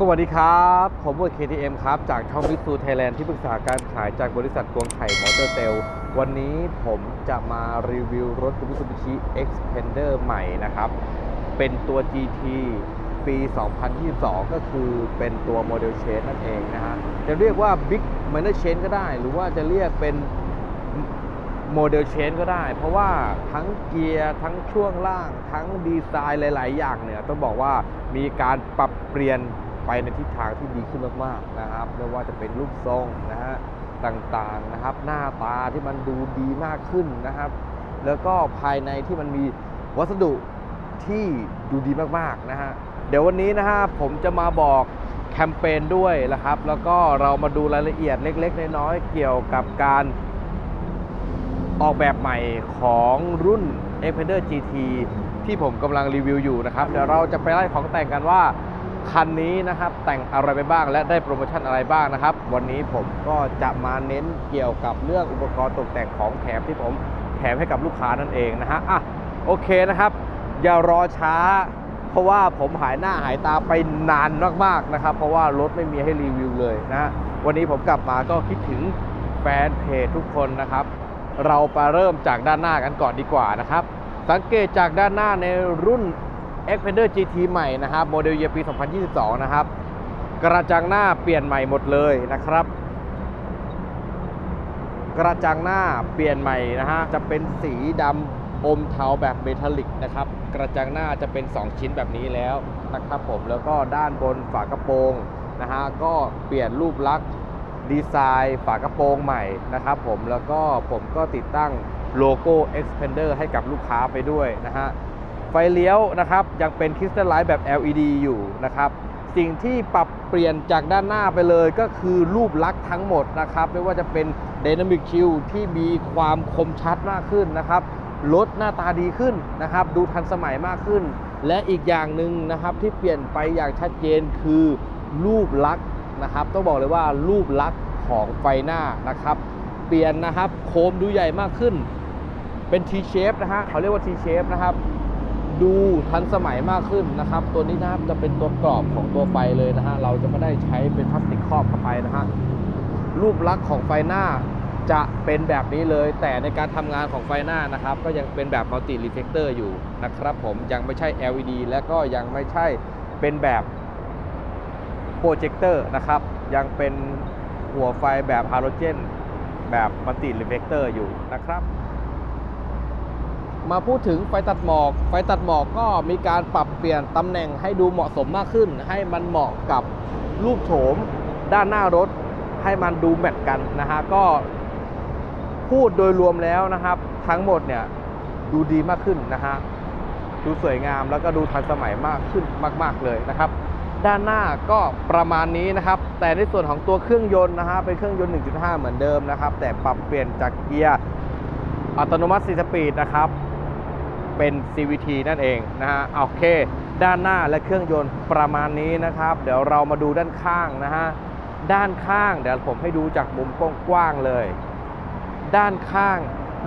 สวัสดีครับ ผมบด KTM ครับ จากช่องวิสูไทยแลนด์ที่ปรึกษาการขายจากบริษัทกวงไข่มอเตอร์เซลวันนี้ผมจะมารีวิวรถ Mitsubishi Xpander ใหม่นะครับ เป็นตัว GT ปี 2022 ก็คือเป็นตัวโมเดลเชนนั่นเองนะฮะ จะเรียกว่า Big Minor Change ก็ได้ หรือว่าจะเรียกเป็นโมเดลเชนก็ได้ เพราะว่าทั้งเกียร์ทั้งช่วงล่าง ทั้งดีไซน์หลาย ๆ อย่างเนี่ย ต้องบอกว่ามีการปรับเปลี่ยน ไปในทิศทางที่ดีขึ้นมากๆนะครับไม่ว่าจะเป็นรูปทรงนะฮะต่างๆนะครับ หน้าตาที่มันดูดีมากขึ้นนะครับ แล้วก็ภายในที่มันมีวัสดุที่ดูดีมากๆนะฮะเดี๋ยววันนี้นะฮะผมจะมาบอกแคมเปญด้วยนะครับ แล้วก็เรามาดูรายละเอียดเล็ก ๆ น้อยๆเกี่ยวกับการออกแบบใหม่ของรุ่น e x p e d e r GT ที่ผมกำลังรีวิวอยู่นะครับ เดี๋ยวเราจะไปไล่ของแต่งกันว่า คันนี้นะครับแต่งอะไรไปบ้างและได้โปรโมชั่นอะไรบ้างนะครับ วันนี้ผมก็จะมาเน้นเกี่ยวกับเรื่องอุปกรณ์ตกแต่งของแถมที่ผมแถมให้กับลูกค้านั่นเองนะฮะอะโอเคนะครับ อย่ารอช้า เพราะว่าผมหายหน้าหายตาไปนานมากๆนะครับ เพราะว่ารถไม่มีให้รีวิวเลยนะฮะวันนี้ผมกลับมาก็คิดถึงแฟนเพจทุกคนนะครับ เราไปเริ่มจากด้านหน้ากันก่อนดีกว่านะครับ สังเกตจากด้านหน้าในรุ่น Xpander GT ใหม่นะครับโมเดลเยียปี 2022 นะครับ กระจังหน้าเปลี่ยนใหม่หมดเลยนะครับ กระจังหน้าเปลี่ยนใหม่นะฮะจะเป็นสีดำอมเทาแบบเมทัลลิกนะครับ กระจังหน้าจะเป็น 2 ชิ้นแบบนี้แล้วนะครับผมแล้วก็ด้านบนฝากระโปรงนะฮะก็เปลี่ยนรูปลักษณ์ดีไซน์ฝากระโปรงใหม่นะครับผมแล้วก็ผมก็ติดตั้งโลโก้ Xpander ให้กับลูกค้าไปด้วยนะฮะ ฟเลี้ยวนะครับ ยังเป็นคริสตัลไลท์แบบ LED อยู่นะครับ สิ่งที่ปรับเปลี่ยนจากด้านหน้าไปเลยก็คือรูปลักษณ์ทั้งหมดนะครับ ไม่ว่าจะเป็น Dynamic Shield ที่มีความคมชัดมากขึ้นนะครับรถหน้าตาดีขึ้นนะครับ ดูทันสมัยมากขึ้น และอีกอย่างหนึ่งนะครับที่เปลี่ยนไปอย่างชัดเจนคือรูปลักษณ์นะครับ ต้องบอกเลยว่ารูปลักษณ์ของไฟหน้านะครับ เปลี่ยนนะครับ โคมดูใหญ่มากขึ้น เป็น T shape นะฮะเขาเรียกว่า T shape นะครับ ดูทันสมัยมากขึ้นนะครับ ตัวนี้นะครับจะเป็นตัวกรอบของตัวไฟเลยนะฮะเราจะไม่ได้ใช้เป็นพลาสติกครอบเข้าไปนะฮะรูปลักษณ์ของไฟหน้าจะเป็นแบบนี้เลย แต่ในการทำงานของไฟหน้านะครับ ก็ยังเป็นแบบมัลติรีเฟกเตอร์อยู่นะครับ ผมยังไม่ใช่ LED และก็ยังไม่ใช่เป็นแบบโปรเจคเตอร์นะครับ ยังเป็นหัวไฟแบบฮาโลเจนแบบมัลติรีเฟกเตอร์อยู่นะครับ มาพูดถึงไฟตัดหมอก ไฟตัดหมอกก็มีการปรับเปลี่ยนตำแหน่งให้ดูเหมาะสมมากขึ้น ให้มันเหมาะกับรูปโฉมด้านหน้ารถ ให้มันดูแมทกันนะฮะก็พูดโดยรวมแล้วนะครับ ทั้งหมดเนี่ยดูดีมากขึ้นนะฮะดูสวยงามแล้วก็ดูทันสมัยมากขึ้นมาก ๆ เลยนะครับ ด้านหน้าก็ประมาณนี้นะครับ แต่ในส่วนของตัวเครื่องยนต์นะฮะเป็นเครื่องยนต์ 1.5 เหมือนเดิมนะครับ แต่ปรับเปลี่ยนจากเกียร์อัตโนมัติ4สปีดนะครับ เป็น CVT นั่นเองนะฮะโอเค ด้านหน้าและเครื่องยนต์ประมาณนี้นะครับ เดี๋ยวเรามาดูด้านข้างนะฮะด้านข้างเดี๋ยวผมให้ดูจากมุมกว้างๆเลย ด้านข้าง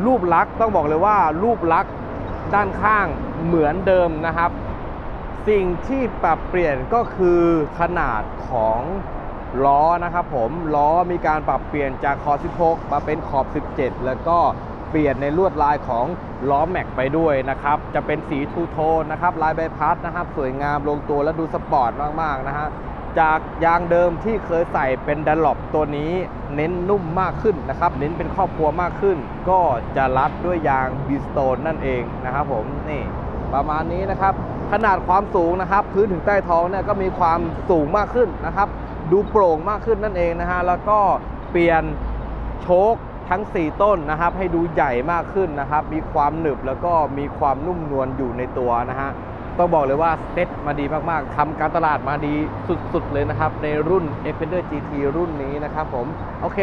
รูปลักษณ์ต้องบอกเลยว่ารูปลักษณ์ด้านข้างเหมือนเดิมนะครับ สิ่งที่ปรับเปลี่ยนก็คือขนาดของล้อนะครับผมล้อมีการปรับเปลี่ยนจากขอบ 16 มาเป็นขอบ 17 แล้วก็ เปลี่ยนในลวดลายของล้อแม็กไปด้วยนะครับ จะเป็นสีทูโทนนะครับ ลายใบพัดนะครับ สวยงามลงตัวและดูสปอร์ตมาก ๆ นะฮะจากยางเดิมที่เคยใส่เป็นดันหลบตัวนี้เน้นนุ่มมากขึ้นนะครับ เน้นเป็นครอบครัวมากขึ้น ก็จะรัดด้วยยางบีสโตนนั่นเองนะครับผมนี่ประมาณนี้นะครับ ขนาดความสูงนะครับ พื้นถึงใต้ท้องเนี่ยก็มีความสูงมากขึ้นนะครับ ดูโปร่งมากขึ้นนั่นเองนะฮะแล้วก็เปลี่ยนโชค ทั้ง 4 ต้นนะครับ ให้ดูใหญ่มากขึ้นนะครับ มีความหนึบแล้วก็มีความนุ่มนวลอยู่ในตัวนะฮะต้องบอกเลยว่าเซ็ตมาดีมากๆทำการตลาดมาดีสุดๆเลยนะครับ ในรุ่น e f e n d e r GT รุ่นนี้นะครับผม โอเค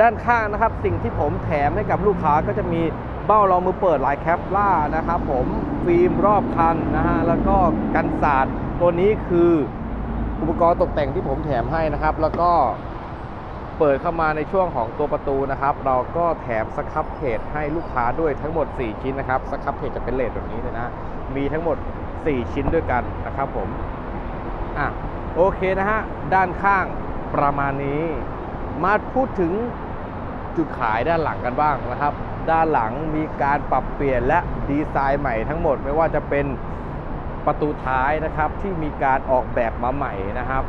ด้านข้างนะครับ สิ่งที่ผมแถมให้กับลูกค้าก็จะมีเบ้ารองมือเปิดลายแคปล่านะครับผมฟิล์มรอบคันนะฮะแล้วก็กันสาดตัวนี้คืออุปกรณ์ตกแต่งที่ผมแถมให้นะครับ แล้วก็ เปิดเข้ามาในช่วงของตัวประตูนะครับ เราก็แถมสครับเพจให้ลูกค้าด้วยทั้งหมด 4 ชิ้นนะครับสครับเพจจะเป็นเลทแบบนี้เลยนะ มีทั้งหมด 4 ชิ้นด้วยกันนะครับผมอะโอเคนะฮะ ด้านข้างประมาณนี้ มาพูดถึงจุดขายด้านหลังกันบ้างนะครับ ด้านหลังมีการปรับเปลี่ยนและดีไซน์ใหม่ทั้งหมดไม่ว่าจะเป็นประตูท้ายนะครับที่มีการออกแบบมาใหม่นะครับ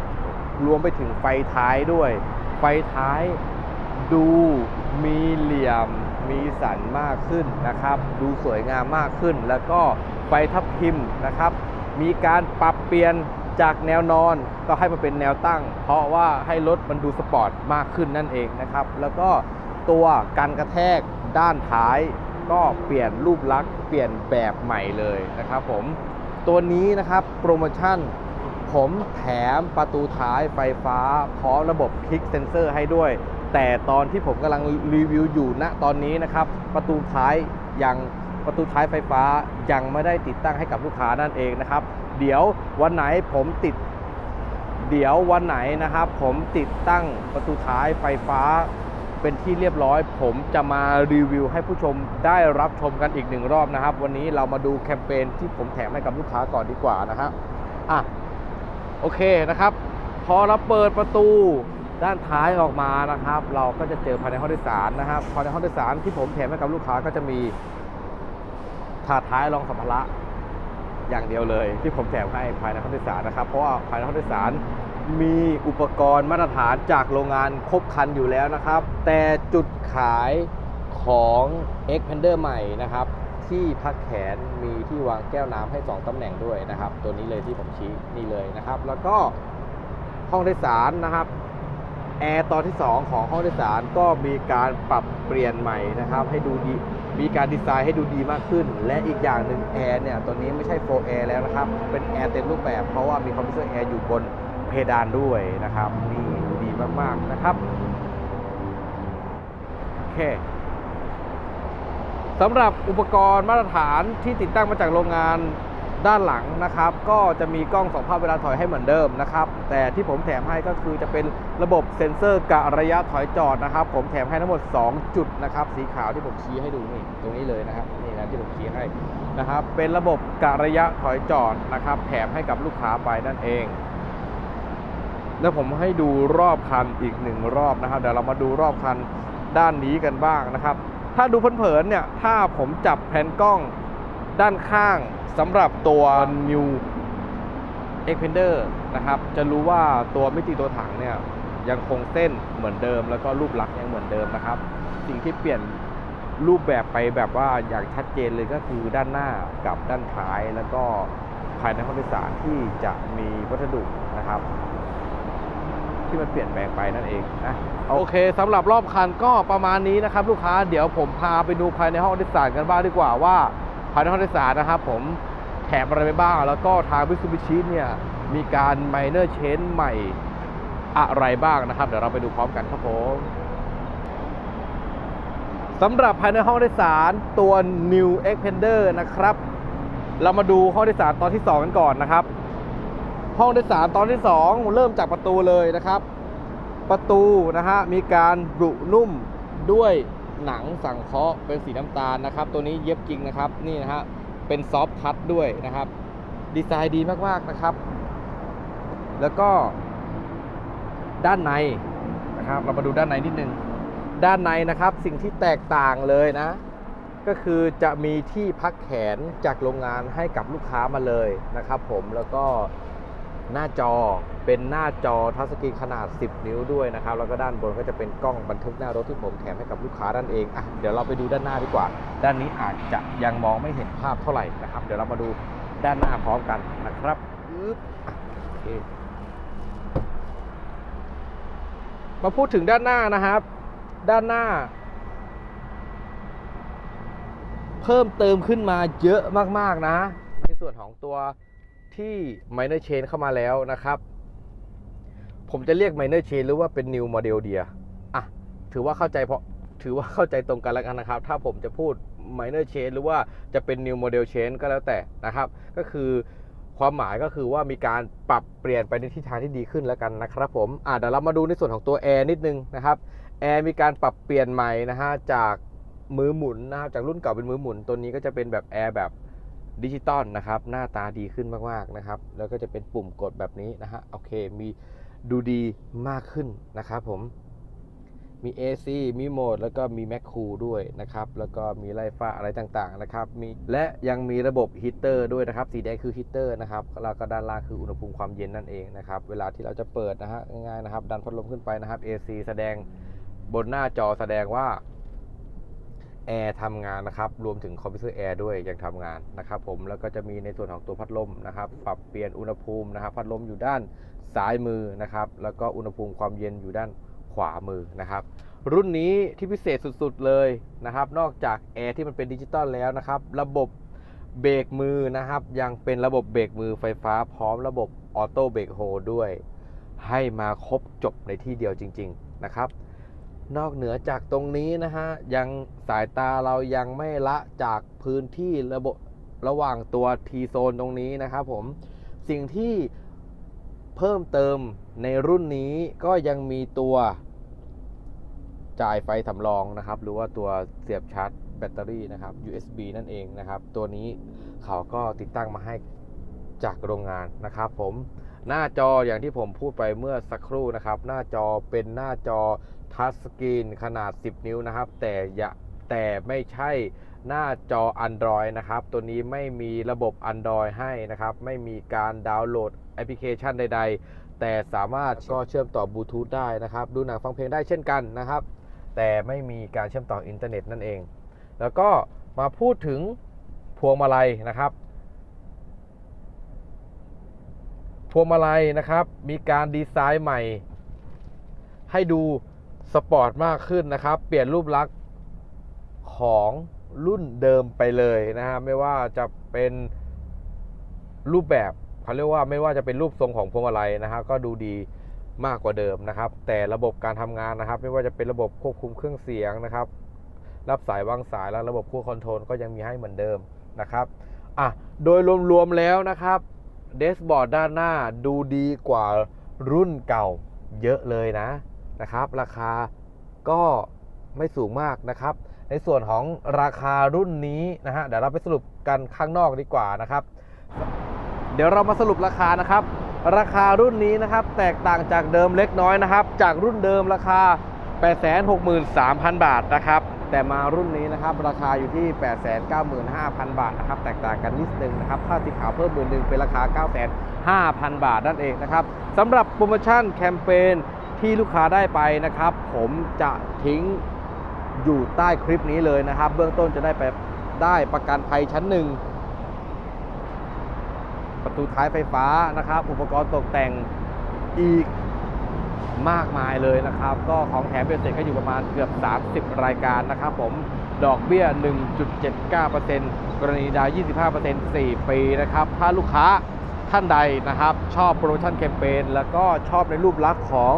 รวมไปถึงไฟท้ายด้วย ไฟท้ายดูมีเหลี่ยมมีสันมากขึ้นนะครับ ดูสวยงามมากขึ้น แล้วก็ไฟทับทิมนะครับ มีการปรับเปลี่ยนจากแนวนอนก็ให้มาเป็นแนวตั้ง เพราะว่าให้รถมันดูสปอร์ตมากขึ้นนั่นเองนะครับ แล้วก็ตัวการกระแทกด้านท้ายก็เปลี่ยนรูปลักษณ์เปลี่ยนแบบใหม่เลยนะครับผมตัวนี้นะครับโปรโมชั่น ผมแถมประตูท้ายไฟฟ้า พร้อมระบบคลิกเซนเซอร์ให้ด้วย แต่ตอนที่ผมกำลังรีวิวอยู่ณตอนนี้นะครับ ประตูท้ายยังประตูท้ายไฟฟ้ายังไม่ได้ติดตั้งให้กับลูกค้านั่นเองนะครับ เดี๋ยววันไหนผมติด เดี๋ยววันไหนนะครับ ผมติดตั้งประตูท้ายไฟฟ้า เป็นที่เรียบร้อย ผมจะมารีวิวให้ผู้ชมได้รับชมกันอีกหนึ่งรอบนะครับ วันนี้เรามาดูแคมเปญที่ผมแถมให้กับลูกค้าก่อนดีกว่านะครับอะ โอเคนะครับ พอเราเปิดประตูด้านท้ายออกมานะครับ เราก็จะเจอภายในห้องโดยสารนะครับภายในห้องโดยสารที่ผมแถมให้กับลูกค้าก็จะมีถาดท้ายรองสัมภาระอย่างเดียวเลย ที่ผมแถมให้ภายในห้องโดยสารนะครับ เพราะว่าภายในห้องโดยสารมีอุปกรณ์มาตรฐานจากโรงงานครบครันอยู่แล้วนะครับ แต่จุดขายของ x p a n d e r ใหม่นะครับ ที่พักแขนมีที่วางแก้วน้ำให้ 2ตำแหน่งด้วยนะครับ ตัวนี้เลยที่ผมชี้นี่เลยนะครับ แล้วก็ห้องโดยสารนะครับแอร์ตอนที่ 2 ของห้องโดยสารก็มีการปรับเปลี่ยนใหม่นะครับ ให้ดูดีมีการดีไซน์ให้ดูดีมากขึ้น และอีกอย่างหนึ่งแอร์เนี่ยตัวนี้ไม่ใช่โฟแอร์แล้วนะครับ เป็นแอร์เต็มรูปแบบ เพราะว่ามีคอมพิวเตอร์แอร์อยู่บนเพดานด้วยนะครับนี่ดูดีมากๆนะครับโอเค สำหรับอุปกรณ์มาตรฐานที่ติดตั้งมาจากโรงงานด้านหลังนะครับ ก็จะมีกล้องสองภาพเวลาถอยให้เหมือนเดิมนะครับ แต่ที่ผมแถมให้ก็คือจะเป็นระบบเซ็นเซอร์กะระยะถอยจอดนะครับ ผมแถมให้ทั้งหมด 2 จุดนะครับ สีขาวที่ผมชี้ให้ดูนี่ตรงนี้เลยนะครับนี่นะที่ผมชี้ให้นะครับ เป็นระบบกะระยะถอยจอดนะครับ แถมให้กับลูกค้าไปนั่นเอง แล้วผมให้ดูรอบคันอีกหนึ่งรอบนะครับเดี๋ยวเรามาดูรอบคันด้านนี้กันบ้างนะครับ ถ้าดูเผินๆเนี่ย ถ้าผมจับแผ่นกล้องด้านข้างสำหรับตัว New Expander นะครับ จะรู้ว่าตัวมิติตัวถังเนี่ยยังคงเส้นเหมือนเดิม แล้วก็รูปลักษณ์ยังเหมือนเดิมนะครับ สิ่งที่เปลี่ยนรูปแบบไปแบบว่าอย่างชัดเจนเลยก็คือด้านหน้ากับด้านท้ายแล้วก็ภายในห้องโดยสารที่จะมีวัสดุนะครับ ที่มันเปลี่ยนแปลงไปนั่นเองนะโอเคสำหรับรอบคันก็ประมาณนี้นะครับ ลูกค้าเดี๋ยวผมพาไปดูภายในห้องโดยสารกันบ้างดีกว่าว่าภายในห้องโดยสารนะครับผมแถมอะไรไปบ้าง แล้วก็ทาง Mitsubishi เนี่ยมีการ minor change ใหม่อะไรบ้างนะครับ เดี๋ยวเราไปดูพร้อมกันครับผมสำหรับภายในห้องโดยสารตัว New Expander นะครับ เรามาดูห้องโดยสารตอนที่ 2 กันก่อนนะครับ ห้องโดยสารตอนที่ 2 เริ่มจากประตูเลยนะครับ ประตูนะฮะมีการบุนุ่มด้วยหนังสังเคราะห์เป็นสีน้ำตาลนะครับ ตัวนี้เย็บจริงนะครับนี่นะฮะเป็นซอฟท์ทัชด้วยนะครับ ดีไซน์ดีมากๆนะครับ แล้วก็ ด้านในนะครับ เรามาดูด้านในนิดนึงด้านในนะครับ สิ่งที่แตกต่างเลยนะ ก็คือจะมีที่พักแขนจากโรงงานให้กับลูกค้ามาเลยนะครับ ผมแล้วก็ หน้าจอเป็นหน้าจอทัชสกรีนขนาด 10 นิ้วด้วยนะครับ แล้วก็ด้านบนก็จะเป็นกล้องบันทึกหน้ารถที่ผมแถมให้กับลูกค้านั่นเองอะเดี๋ยวเราไปดูด้านหน้าดีกว่า ด้านนี้อาจจะยังมองไม่เห็นภาพเท่าไหร่นะครับ เดี๋ยวเรามาดูด้านหน้าพร้อมกันนะครับอึ๊บโอเคมาพูดถึงด้านหน้านะครับ ด้านหน้า เพิ่มเติมขึ้นมาเยอะมากๆนะ ในส่วนของตัว ที่ minor chain เข้ามาแล้วนะครับ ผมจะเรียก minor chain หรือว่าเป็น new model เดียอะถือว่าเข้าใจเพราะถือว่าเข้าใจตรงกันแล้วกันนะครับ ถ้าผมจะพูด minor chain หรือว่าจะเป็น new model chain ก็แล้วแต่นะครับ ก็คือความหมายก็คือว่ามีการปรับเปลี่ยนไปในทิศทางที่ดีขึ้นแล้วกันนะครับผมอะเดี๋ยวเรามาดูในส่วนของตัวแอร์นิดนึงนะครับแอร์มีการปรับเปลี่ยนใหม่นะฮะจากมือหมุนนะครับจากรุ่นเก่าเป็นมือหมุนตัวนี้ก็จะเป็นแบบแอร์แบบ ดิจิตอลนะครับ หน้าตาดีขึ้นมากๆนะครับ แล้วก็จะเป็นปุ่มกดแบบนี้นะฮะโอเคมีดูดีมากขึ้นนะครับผมมี AC มีโหมด แล้วก็มี Mac Cool ด้วยนะครับ แล้วก็มีไล่ฟ้าอะไรต่างๆนะครับมีและยังมีระบบฮีเตอร์ด้วยนะครับ สีแดงคือฮีเตอร์นะครับแล้วก็ด้านล่างคืออุณหภูมิความเย็นนั่นเองนะครับ เวลาที่เราจะเปิดนะฮะง่ายๆนะครับ ดันพัดลมขึ้นไปนะครับ AC แสดงบนหน้าจอแสดงว่า แอร์ทำงานนะครับ รวมถึงคอมพิวเตอร์แอร์ด้วยยังทำงานนะครับผม แล้วก็จะมีในส่วนของตัวพัดลมนะครับ ปรับเปลี่ยนอุณหภูมินะครับ พัดลมอยู่ด้านซ้ายมือนะครับ แล้วก็อุณหภูมิความเย็นอยู่ด้านขวามือนะครับ รุ่นนี้ที่พิเศษสุดๆเลยนะครับ นอกจากแอร์ที่มันเป็นดิจิตอลแล้วนะครับ ระบบเบรกมือนะครับ ยังเป็นระบบเบรกมือไฟฟ้าพร้อมระบบออโต้เบรกโฮด้วย ให้มาครบจบในที่เดียวจริง ๆ นะครับ นอกเหนือจากตรงนี้นะฮะ ยังสายตาเรายังไม่ละจากพื้นที่ระบบระหว่างตัว T โซนตรงนี้นะครับผม สิ่งที่เพิ่มเติมในรุ่นนี้ก็ยังมีตัวจ่ายไฟสำรองนะครับ หรือว่าตัวเสียบชาร์จแบตเตอรี่นะครับ USB นั่นเองนะครับ ตัวนี้เขาก็ติดตั้งมาให้จากโรงงานนะครับผมหน้าจออย่างที่ผมพูดไปเมื่อสักครู่นะครับ หน้าจอเป็นหน้าจอ ทัชสกรีนขนาด 10 นิ้วนะครับ แต่อย่าแต่ไม่ใช่หน้าจอ Android นะครับ ตัวนี้ไม่มีระบบ Android ให้นะครับ ไม่มีการดาวน์โหลดแอปพลิเคชันใด ๆ แต่สามารถก็เชื่อมต่อบลูทูธได้นะครับ ดูหนังฟังเพลงได้เช่นกันนะครับ แต่ไม่มีการเชื่อมต่ออินเทอร์เน็ตนั่นเอง แล้วก็มาพูดถึงพวงมาลัยนะครับ พวงมาลัยนะครับ มีการดีไซน์ใหม่ ให้ดู สปอร์ตมากขึ้นนะครับ เปลี่ยนรูปลักษณ์ของรุ่นเดิมไปเลยนะฮะไม่ว่าจะเป็นรูปแบบเขาเรียกว่าไม่ว่าจะเป็นรูปทรงของพวงมาลัยนะฮะก็ดูดีมากกว่าเดิมนะครับ แต่ระบบการทำงานนะครับ ไม่ว่าจะเป็นระบบควบคุมเครื่องเสียงนะครับ รับสายวางสายและระบบควบคอนโทรลก็ยังมีให้เหมือนเดิมนะครับอะโดยรวมๆแล้วนะครับเดสบอร์ดด้านหน้าดูดีกว่ารุ่นเก่าเยอะเลยนะ นะครับ ราคาก็ไม่สูงมากนะครับ ในส่วนของราคารุ่นนี้นะฮะเดี๋ยวเราไปสรุปกันข้างนอกดีกว่านะครับ เดี๋ยวเรามาสรุปราคานะครับ ราคารุ่นนี้นะครับ แตกต่างจากเดิมเล็กน้อยนะครับ จากรุ่นเดิมราคา 863,000 บาทนะครับ แต่มารุ่นนี้นะครับ ราคาอยู่ที่ 895,000 บาทนะครับ แตกต่างกันนิดนึงนะครับค่าสีขาวเพิ่มหมื่นหนึ่งเป็นราคา 9,500 บาทนั่นเองนะครับสำหรับโปรโมชั่นแคมเปญ ที่ลูกค้าได้ไปนะครับ ผมจะทิ้งอยู่ใต้คลิปนี้เลยนะครับ เบื้องต้นจะได้ไปได้ประกันภัยชั้นหนึ่งประตูท้ายไฟฟ้านะครับ อุปกรณ์ตกแต่งอีกมากมายเลยนะครับ ก็ของแถมเป็นเสร็จก็อยู่ประมาณเกือบ 30 รายการนะครับ ผมดอกเบี้ย 1.79%กรณีดาว 25% 4 ปีนะครับ ถ้าลูกค้า ท่านใดนะครับ ชอบโปรโมชั่นแคมเปญแล้วก็ชอบในรูปลักษณ์ของ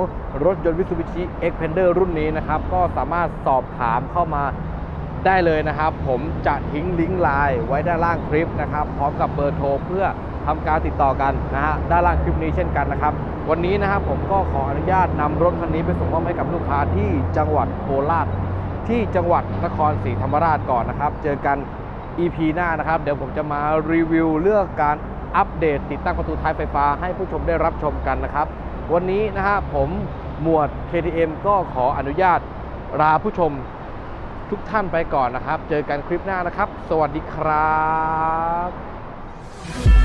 รถยนต์ Mitsubishi Xpander รุ่นนี้นะครับ ก็สามารถสอบถามเข้ามาได้เลยนะครับ ผมจะทิ้งลิงก์ไลน์ไว้ด้านล่างคลิปนะครับ พร้อมกับเบอร์โทรเพื่อทำการติดต่อกันนะฮะด้านล่างคลิปนี้เช่นกันนะครับ วันนี้นะครับผมก็ขออนุญาตนำรถคันนี้ไปส่งมอบให้กับลูกค้าที่จังหวัดโคราชที่จังหวัดนครศรีธรรมราชก่อนนะครับ เจอกัน EP หน้านะครับ เดี๋ยวผมจะมารีวิวเรื่องการ อัปเดตติดตั้งประตูท้ายไฟฟ้าให้ผู้ชมได้รับชมกันนะครับ วันนี้นะฮะผมหมวด KTM ก็ขออนุญาตลาผู้ชมทุกท่านไปก่อนนะครับ เจอกันคลิปหน้านะครับ สวัสดีครับ